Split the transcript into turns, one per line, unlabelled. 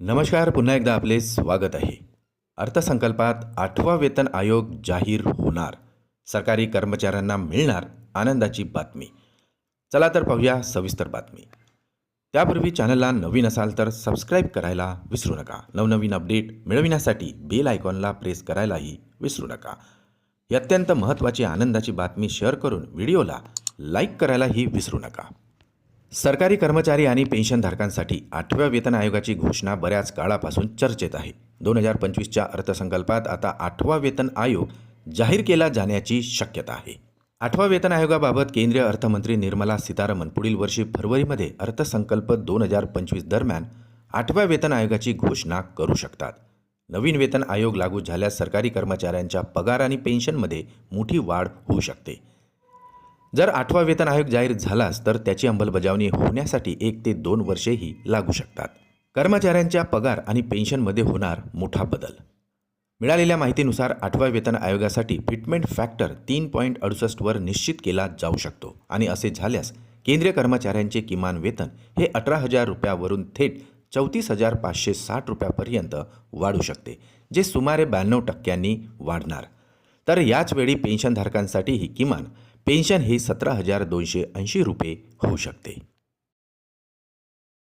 नमस्कार पुन्हा एकदा आपले स्वागत आहे. अर्थसंकल्पात आठवा वेतन आयोग जाहीर होणार. सरकारी कर्मचाऱ्यांना मिळणार आनंदाची बातमी. चला तर पाहूया सविस्तर बातमी. त्यापूर्वी चॅनलला नवीन असाल तर सबस्क्राईब करायला विसरू नका. नवनवीन अपडेट मिळविण्यासाठी बेल आयकॉनला प्रेस करायलाही विसरू नका. ही अत्यंत महत्त्वाची आनंदाची बातमी शेअर करून व्हिडिओला लाईक करायलाही विसरू नका. सरकारी कर्मचारी आणि पेन्शनधारकांसाठी आठव्या वेतन आयोगाची घोषणा बऱ्याच काळापासून चर्चेत आहे. दोन हजार पंचवीसच्या अर्थसंकल्पात आता आठवा वेतन आयोग जाहीर केला जाण्याची शक्यता आहे. आठवा वेतन आयोगाबाबत केंद्रीय अर्थमंत्री निर्मला सीतारामन पुढील वर्षी फरवरीमध्ये अर्थसंकल्प दोन हजार पंचवीस दरम्यान आठव्या वेतन आयोगाची घोषणा करू शकतात. नवीन वेतन आयोग लागू झाल्यास सरकारी कर्मचाऱ्यांच्या पगार आणि पेन्शनमध्ये मोठी वाढ होऊ शकते. जर आठवा वेतन आयोग जाहीर झालाच तर त्याची अंमलबजावणी होण्यासाठी एक ते दोन वर्षेही लागू शकतात. कर्मचाऱ्यांच्या पगार आणि पेन्शनमध्ये होणार मोठा बदल. मिळालेल्या माहितीनुसार आठव्या वेतन आयोगासाठी फिटमेंट फॅक्टर तीन पॉईंट अडुसष्टवर निश्चित केला जाऊ शकतो आणि असे झाल्यास केंद्रीय कर्मचाऱ्यांचे किमान वेतन हे अठरा हजार रुपयावरून थेट चौतीस हजार पाचशे साठ रुपयापर्यंत वाढू शकते जे सुमारे ब्याण्णव टक्क्यांनी वाढणार. तर याच वेळी पेन्शनधारकांसाठीही किमान पेन्शन ही सतरा हजार दोनशे ऐंशी रुपये होऊ शकते.